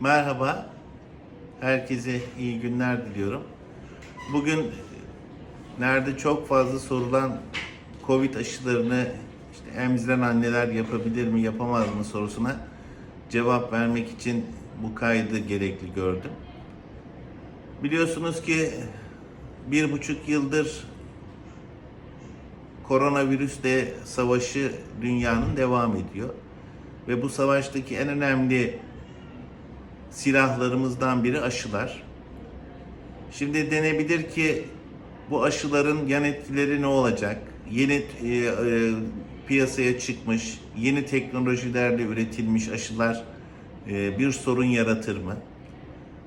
Merhaba. Herkese iyi günler diliyorum. Bugün nerede çok fazla sorulan Covid aşılarını işte emziren anneler yapabilir mi, yapamaz mı sorusuna cevap vermek için bu kaydı gerekli gördüm. Biliyorsunuz ki bir buçuk yıldır koronavirüsle savaşı dünyanın devam ediyor. Ve bu savaştaki en önemli silahlarımızdan biri aşılar. Şimdi denebilir ki bu aşıların yan etkileri ne olacak? Yeni e, e, piyasaya çıkmış, yeni teknolojilerle üretilmiş aşılar e, bir sorun yaratır mı?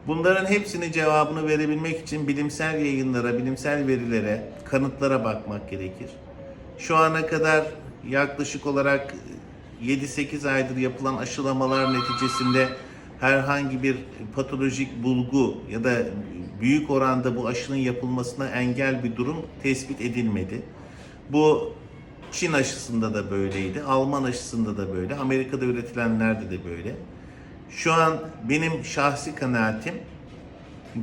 Bunların hepsinin cevabını verebilmek için bilimsel yayınlara, bilimsel verilere, kanıtlara bakmak gerekir. Şu ana kadar yaklaşık olarak 7-8 aydır yapılan aşılamalar neticesinde herhangi bir patolojik bulgu ya da büyük oranda bu aşının yapılmasına engel bir durum tespit edilmedi. Bu Çin aşısında da böyleydi, Alman aşısında da böyle, Amerika'da üretilenlerde de böyle. Şu an benim şahsi kanaatim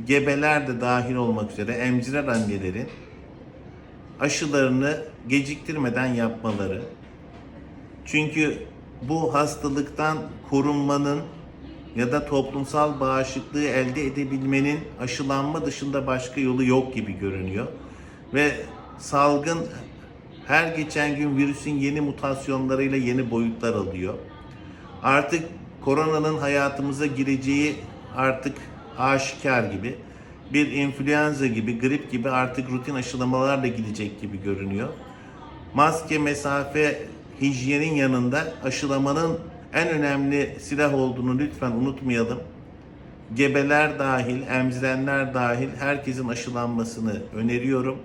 gebeler de dahil olmak üzere emziren annelerin aşılarını geciktirmeden yapmaları. Çünkü bu hastalıktan korunmanın ya da toplumsal bağışıklığı elde edebilmenin aşılanma dışında başka yolu yok gibi görünüyor. Ve salgın her geçen gün virüsün yeni mutasyonlarıyla yeni boyutlar alıyor. Artık koronanın hayatımıza gireceği artık aşikar gibi. Bir influenza gibi, grip gibi artık rutin aşılamalarla gidecek gibi görünüyor. Maske, mesafe, hijyenin yanında aşılamanın en önemli silah olduğunu lütfen unutmayalım. Gebeler dahil, emzirenler dahil herkesin aşılanmasını öneriyorum.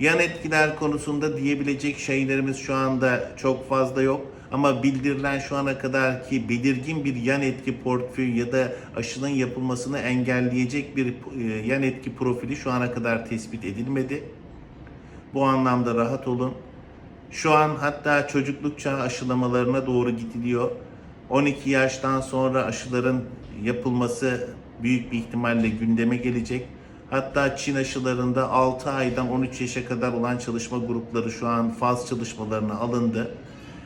Yan etkiler konusunda diyebilecek şeylerimiz şu anda çok fazla yok. Ama bildirilen şu ana kadar ki belirgin bir yan etki portföyü ya da aşının yapılmasını engelleyecek bir e, yan etki profili şu ana kadar tespit edilmedi. Bu anlamda rahat olun. Şu an hatta çocukluk çağı aşılamalarına doğru gidiliyor. 12 yaştan sonra aşıların yapılması büyük bir ihtimalle gündeme gelecek. Hatta Çin aşılarında 6 aydan 13 yaşa kadar olan çalışma grupları şu an faz çalışmalarına alındı.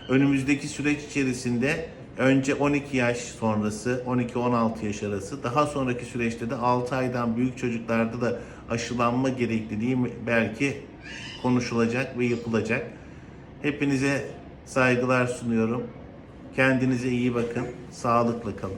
Önümüzdeki süreç içerisinde önce 12 yaş sonrası, 12-16 yaş arası, daha sonraki süreçte de 6 aydan büyük çocuklarda da aşılanma gerekliliği belki konuşulacak ve yapılacak. Hepinize saygılar sunuyorum. Kendinize iyi bakın. Sağlıkla kalın.